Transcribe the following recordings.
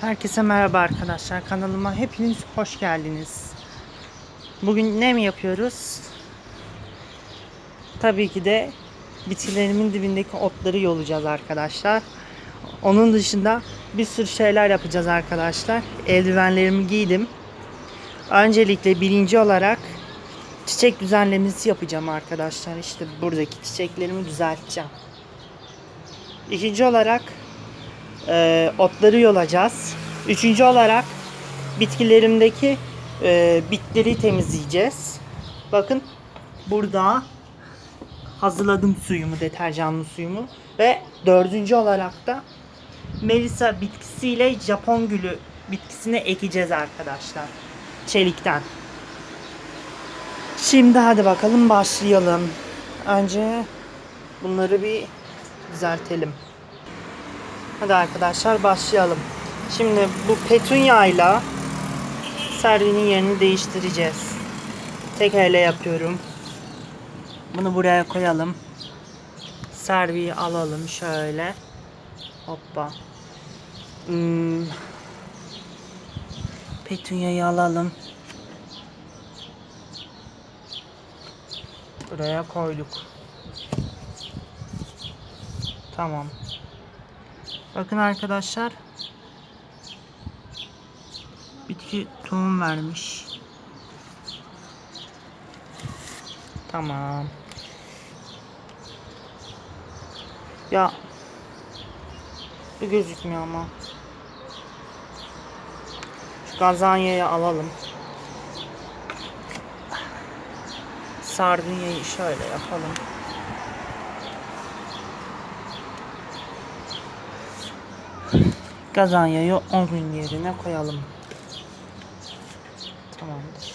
Herkese merhaba arkadaşlar. Kanalıma hepiniz hoş geldiniz. Bugün ne mi yapıyoruz? Tabii ki de bitkilerimin dibindeki otları yolacağız arkadaşlar. Onun dışında bir sürü şeyler yapacağız arkadaşlar. Eldivenlerimi giydim. Öncelikle birinci olarak çiçek düzenlemesi yapacağım arkadaşlar. İşte buradaki çiçeklerimi düzelteceğim. İkinci olarak e, otları yolacağız. Üçüncü olarak bitkilerimdeki e, bitleri temizleyeceğiz. Bakın burada hazırladım suyumu, deterjanlı suyumu. Ve dördüncü olarak da Melisa bitkisiyle Japon gülü bitkisini ekeceğiz arkadaşlar. Çelikten. Şimdi hadi bakalım başlayalım. Önce bunları bir düzeltelim. Hadi arkadaşlar başlayalım. Şimdi bu petunya ile servinin yerini değiştireceğiz. Tek elle yapıyorum. Bunu buraya koyalım. Serviyi alalım şöyle. Hoppa. Hmm. Petunyayı alalım. Buraya koyduk. Tamam. Bakın arkadaşlar. Bitki tohum vermiş. Tamam. Ya bu gözükmüyor ama. Şu gazanyayı alalım. Sardunyayı şöyle yapalım. Gazanyayı onun yerine koyalım. Tamamdır.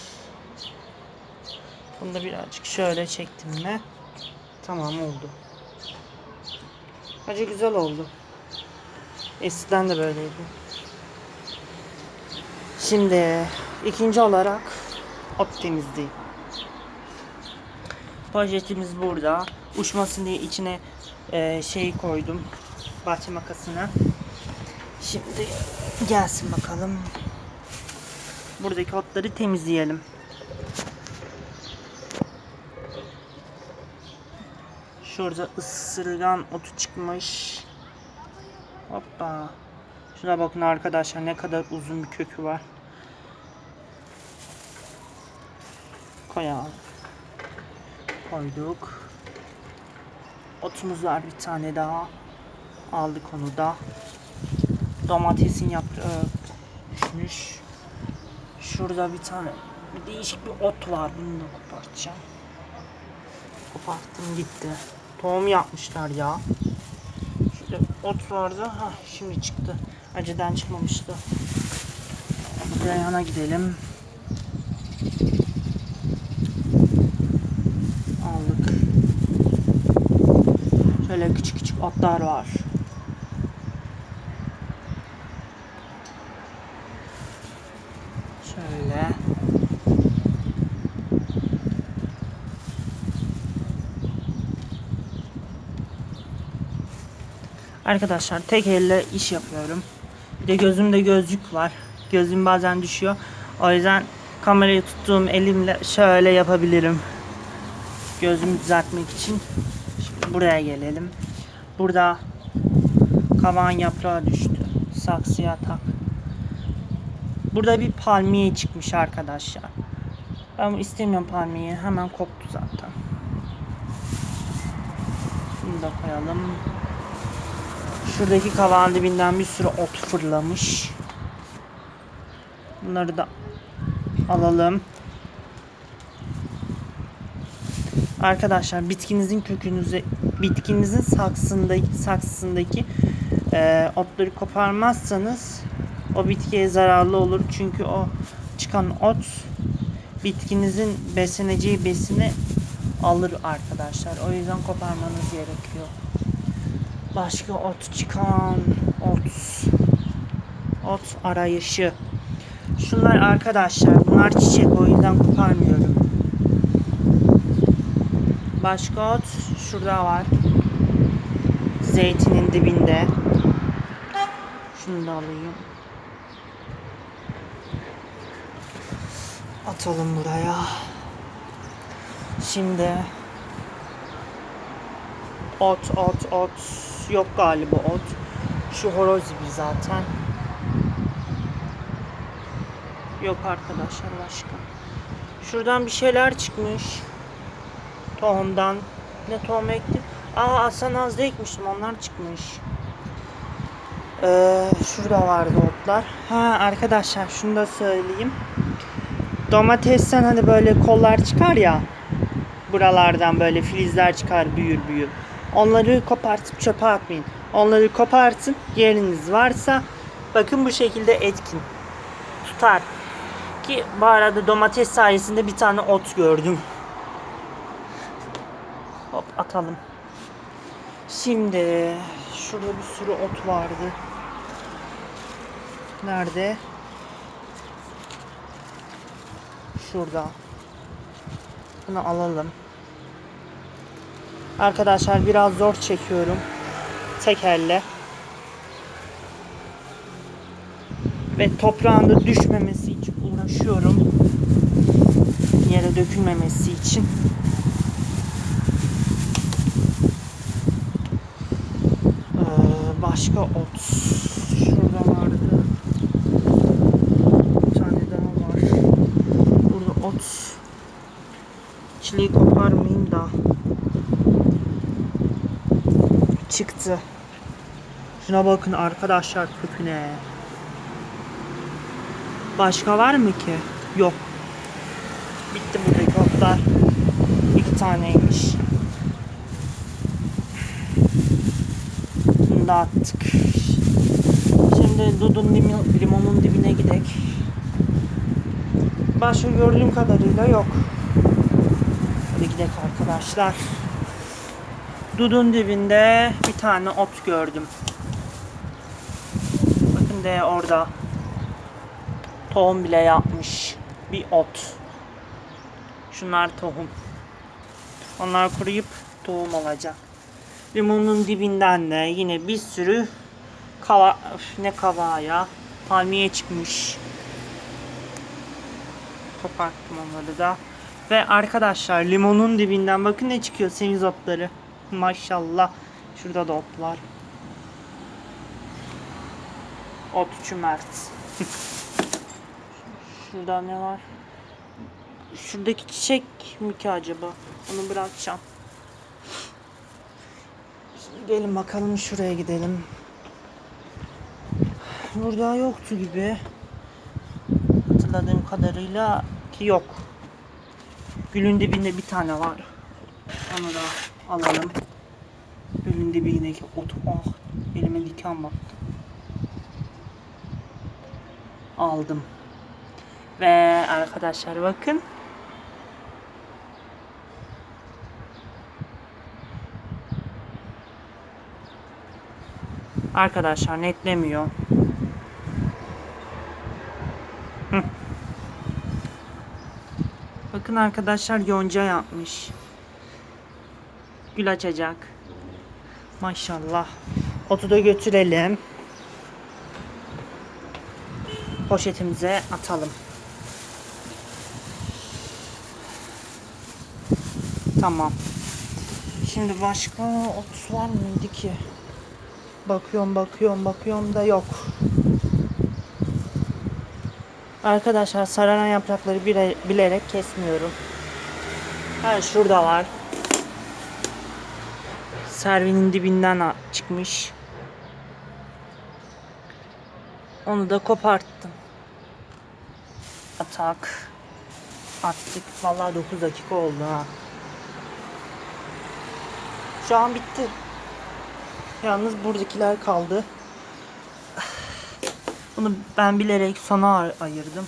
Bunu da birazcık şöyle çektim mi? Tamam oldu. Bence güzel oldu. Eskiden de böyleydi. Şimdi ikinci olarak ot temizliği. Poşetimiz burada. Uçmasın diye içine e, şey koydum. Bahçe makasına. Şimdi gelsin bakalım. Buradaki otları temizleyelim. Şurada ısırgan otu çıkmış. Hoppa. Şuna bakın arkadaşlar ne kadar uzun bir kökü var. Koyalım. Koyduk. Otumuz var bir tane daha. Aldık onu da. Domatesin yaprağı düşmüş. Şurada bir tane bir değişik bir ot var. Bunu da kopartacağım. Koparttım gitti. Tohum yapmışlar ya. Şurada ot vardı. Ha şimdi çıktı. Acıdan çıkmamıştı. Buraya yana gidelim. Aldık. Şöyle küçük küçük otlar var. Şöyle. Arkadaşlar tek elle iş yapıyorum. Bir de gözümde gözlük var. Gözüm bazen düşüyor. O yüzden kamerayı tuttuğum elimle şöyle yapabilirim. Gözümü düzeltmek için. Şimdi buraya gelelim. Burada kavan yaprağı düştü. Saksıya tak. Burada bir palmiye çıkmış arkadaşlar. Ben istemiyorum palmiyeyi. Hemen koptu zaten. Bunu da koyalım. Şuradaki kavağın dibinden bir sürü ot fırlamış. Bunları da alalım. Arkadaşlar bitkinizin kökünüzü, bitkinizin saksındaki, saksısındaki e, otları koparmazsanız o bitkiye zararlı olur. Çünkü o çıkan ot bitkinizin besleneceği besini alır arkadaşlar. O yüzden koparmanız gerekiyor. Başka ot çıkan ot. Ot arayışı. Şunlar arkadaşlar bunlar çiçek o yüzden koparmıyorum. Başka ot şurada var. Zeytinin dibinde. Şunu da alayım. Atalım buraya. Şimdi ot ot ot yok galiba ot. Şu horoz gibi zaten. Yok arkadaşlar başka. Şuradan bir şeyler çıkmış. Tohumdan. Ne tohum ekti? Aa Hasan Az'da ekmiştim onlar çıkmış. Ee, şurada vardı otlar. Ha arkadaşlar şunu da söyleyeyim. Domatesten hani böyle kollar çıkar ya. Buralardan böyle filizler çıkar büyür büyür. Onları kopartıp çöpe atmayın. Onları kopartın. Yeriniz varsa bakın bu şekilde etkin. Tutar. Ki bu arada domates sayesinde bir tane ot gördüm. Hop atalım. Şimdi şurada bir sürü ot vardı. Nerede? Şurada. Bunu alalım. Arkadaşlar biraz zor çekiyorum. Tek elle. Ve toprağında düşmemesi için uğraşıyorum. Yere dökülmemesi için. Ee, başka ot. Şurada vardı. Tane daha var. Burada ot. Çileği koparmayayım da. Çıktı. Şuna bakın arkadaşlar köküne. Başka var mı ki? Yok. Bitti buradaki otlar. İki taneymiş. Bunu da attık. Şimdi Dudun lim- limonun dibine gidek. Başka gördüğüm kadarıyla yok. Hadi gidelim arkadaşlar. Dudun dibinde bir tane ot gördüm. Bakın de orada. Tohum bile yapmış. Bir ot. Şunlar tohum. Onlar kuruyup tohum olacak. Limonun dibinden de yine bir sürü kava öf, ne kavağı ya palmiye çıkmış. Koparttım onları da. Ve arkadaşlar limonun dibinden bakın ne çıkıyor semizotları. Maşallah. Şurada da ot var. Otçu Mert. Şurada ne var? Şuradaki çiçek mi ki acaba? Onu bırakacağım. Şimdi gelin bakalım şuraya gidelim. Burada yoktu gibi. Hatırladığım kadarıyla ki yok. Gülün dibinde bir tane var. Onu da alalım. Gülün dibindeki otu. Oh, elime diken battı. Aldım. Ve arkadaşlar bakın. Arkadaşlar netlemiyor. Hı. Bakın arkadaşlar yonca yapmış. Gül açacak. Maşallah. Otu da götürelim. Poşetimize atalım. Tamam. Şimdi başka ot var mıydı ki? Bakıyorum bakıyorum bakıyorum da yok. Arkadaşlar sararan yaprakları bile, bilerek kesmiyorum. Ha şurada var. Servinin dibinden çıkmış. Onu da koparttım. Atak. Attık. Vallahi 9 dakika oldu ha. Şu an bitti. Yalnız buradakiler kaldı. Bunu ben bilerek sona ay- ayırdım.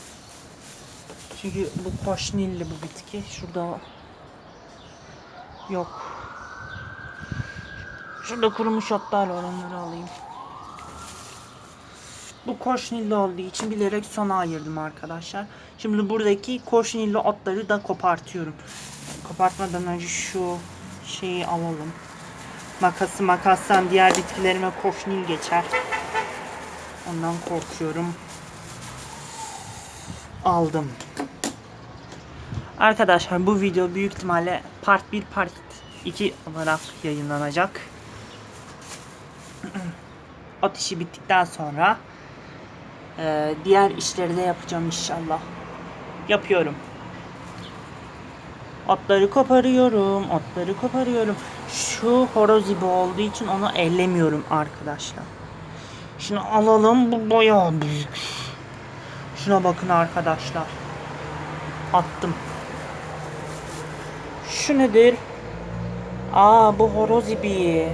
Çünkü bu koşnilli bu bitki. Şurada yok. Şurada kurumuş otlar var onları alayım. Bu koşnilli olduğu için bilerek sona ayırdım arkadaşlar. Şimdi buradaki koşnilli otları da kopartıyorum. Kopartmadan önce şu şeyi alalım. Makası makastan diğer bitkilerime koşnil geçer. Ondan korkuyorum. Aldım. Arkadaşlar bu video büyük ihtimalle part 1 part 2 olarak yayınlanacak. Ot işi bittikten sonra e, diğer işleri de yapacağım inşallah. Yapıyorum. Otları koparıyorum, otları koparıyorum. Şu horoz gibi olduğu için onu ellemiyorum arkadaşlar. Şunu alalım, bu bayağı büyük. Şuna bakın arkadaşlar. Attım. Şu nedir? Aa bu horoz ibiği.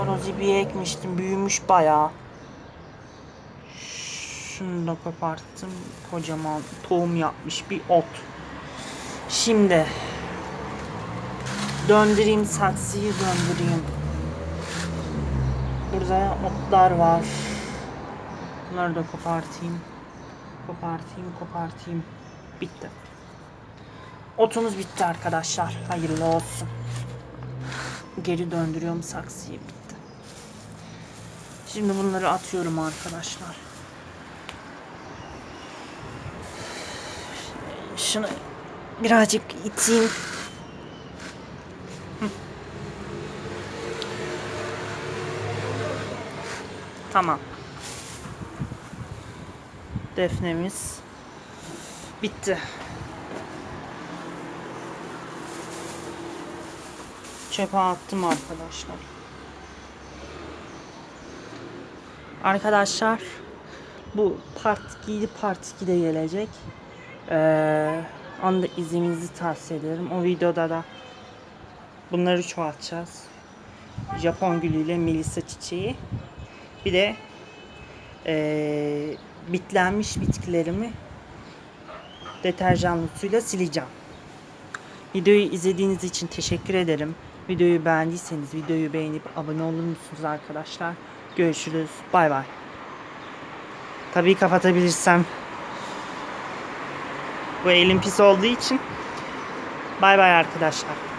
Horoz ibiği ekmiştim. Büyümüş bayağı. Şunu da koparttım. Kocaman tohum yapmış bir ot. Şimdi döndüreyim saksıyı döndüreyim. Burada otlar var. Bunları da kopartayım. Kopartayım, kopartayım. Bitti. Otumuz bitti arkadaşlar. Hayırlı olsun. Geri döndürüyorum saksıyı bitti. Şimdi bunları atıyorum arkadaşlar. Şunu birazcık iteyim. Tamam. Defnemiz bitti. Çöpe attım arkadaşlar. Arkadaşlar bu part 2 part 2'de gelecek. Ee, onu da izlemenizi tavsiye ederim. O videoda da bunları çoğaltacağız. Japon gülüyle Melisa çiçeği. Bir de ee, bitlenmiş bitkilerimi deterjanlı suyla sileceğim. Videoyu izlediğiniz için teşekkür ederim. Videoyu beğendiyseniz videoyu beğenip abone olur musunuz arkadaşlar? Görüşürüz. Bay bay. Tabii kapatabilirsem. Bu elim pis olduğu için. Bay bay arkadaşlar.